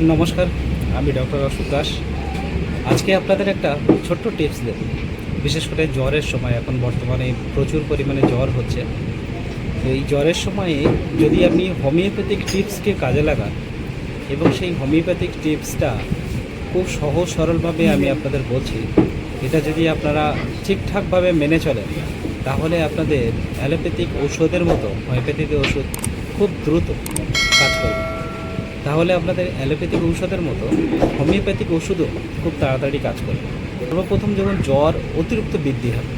নমস্কার, আমি ডক্টর অশোক দাস। আজকে আপনাদের একটা ছোট্ট টিপস দেব। বিশেষ করে জ্বরের সময়, এখন বর্তমানে প্রচুর পরিমাণে জ্বর হচ্ছে। এই জ্বরের সময়ে যদি আপনি হোমিওপ্যাথিক টিপসকে কাজে লাগান এবং সেই হোমিওপ্যাথিক টিপসটা খুব সহজ সরলভাবে আমি আপনাদের বলছি, এটা যদি আপনারা ঠিকঠাকভাবে মেনে চলেন, তাহলে আপনাদের অ্যালোপ্যাথিক ওষুধের মতো, হোমিওপ্যাথিক ওষুধ খুব দ্রুত কাজ করবে। তাহলে আপনাদের অ্যালোপ্যাথিক ঔষধের মতো হোমিওপ্যাথিক ওষুধও খুব তাড়াতাড়ি কাজ করবে সর্বপ্রথম যখন জ্বর অতিরিক্ত বৃদ্ধি হবে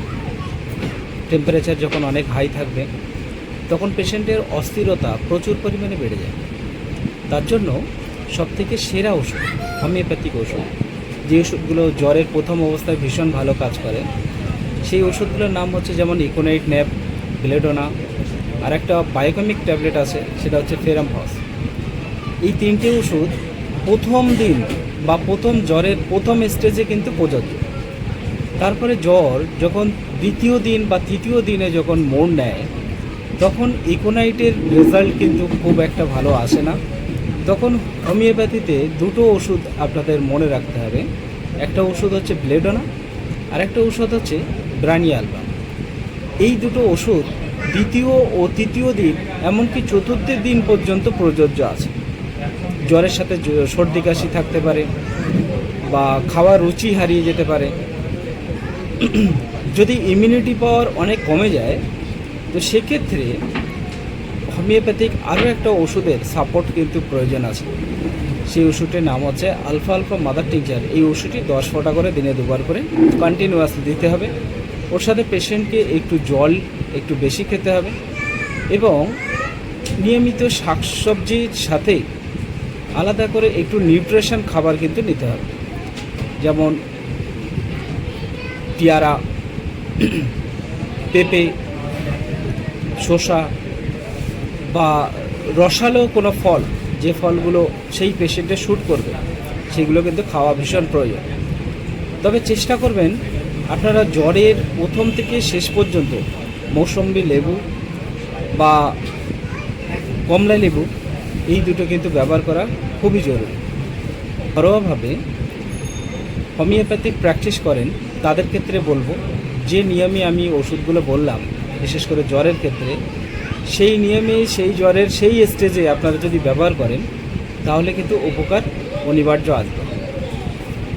টেম্পারেচার যখন অনেক হাই থাকবে, তখন পেশেন্টের অস্থিরতা প্রচুর পরিমাণে বেড়ে যায়। তার জন্য সবথেকে সেরা ওষুধ হোমিওপ্যাথিক ওষুধ যে ওষুধগুলো জ্বরের প্রথম অবস্থায় ভীষণ ভালো কাজ করে, সেই ওষুধগুলোর নাম হচ্ছে যেমন ইকোনাইট ন্যাপ ব্লেডোনা আর একটা বায়োকেমিক ট্যাবলেট আছে, সেটা হচ্ছে ফেরামফস এই তিনটি ওষুধ প্রথম দিন বা প্রথম জ্বরের প্রথম স্টেজে কিন্তু প্রযোজ্য। তারপরে জ্বর যখন দ্বিতীয় দিন বা তৃতীয় দিনে যখন মোড় নেয়, তখন ইকোনাইটের রেজাল্ট কিন্তু খুব একটা ভালো আসে না। তখন হোমিওপ্যাথিতে দুটো ওষুধ আপনাদের মনে রাখতে হবে। একটা ওষুধ হচ্ছে ব্লেডোনা আর একটা ওষুধ হচ্ছে ব্রানিয়ালবা এই দুটো ওষুধ দ্বিতীয় ও তৃতীয় দিন, এমনকি চতুর্থের দিন পর্যন্ত প্রযোজ্য আছে। জ্বরের সাথে সর্দি কাশি থাকতে পারে বা খাওয়ার রুচি হারিয়ে যেতে পারে। যদি ইমিউনিটি পাওয়ার অনেক কমে যায়, তো সেক্ষেত্রে হোমিওপ্যাথিক আরও একটা ওষুধের সাপোর্ট কিন্তু প্রয়োজন আছে। সেই ওষুধটির নাম হচ্ছে আলফা আলফা মাদার টিংচার এই ওষুধটি দশ ফোঁটা করে দিনে দুবার করে কন্টিনিউয়াসলি দিতে হবে। ওর সাথে পেশেন্টকে একটু জল একটু বেশি খেতে হবে এবং নিয়মিত শাকসবজির সাথে আলাদা করে একটু নিউট্রিশন খাবার কিন্তু নিতে হবে। যেমন পেয়ারা, পেঁপে, শসা বা রসালো কোনো ফল, যে ফলগুলো সেই পেশেন্টে শ্যুট করবে, সেগুলো কিন্তু খাওয়া ভীষণ প্রয়োজন। তবে চেষ্টা করবেন, আপনারা জ্বরের প্রথম থেকে শেষ পর্যন্ত মৌসম্বি লেবু বা কমলা লেবু এই দুটো কিন্তু ব্যবহার করা খুবই জরুরি। ঘরোয়াভাবে হোমিওপ্যাথিক প্র্যাকটিস করেন, তাদের ক্ষেত্রে বলব, যে নিয়মে আমি ওষুধগুলো বললাম, বিশেষ করে জ্বরের ক্ষেত্রে, সেই নিয়মে, সেই জ্বরের সেই স্টেজে আপনারা যদি ব্যবহার করেন, তাহলে কিন্তু উপকার অনিবার্য আসবে।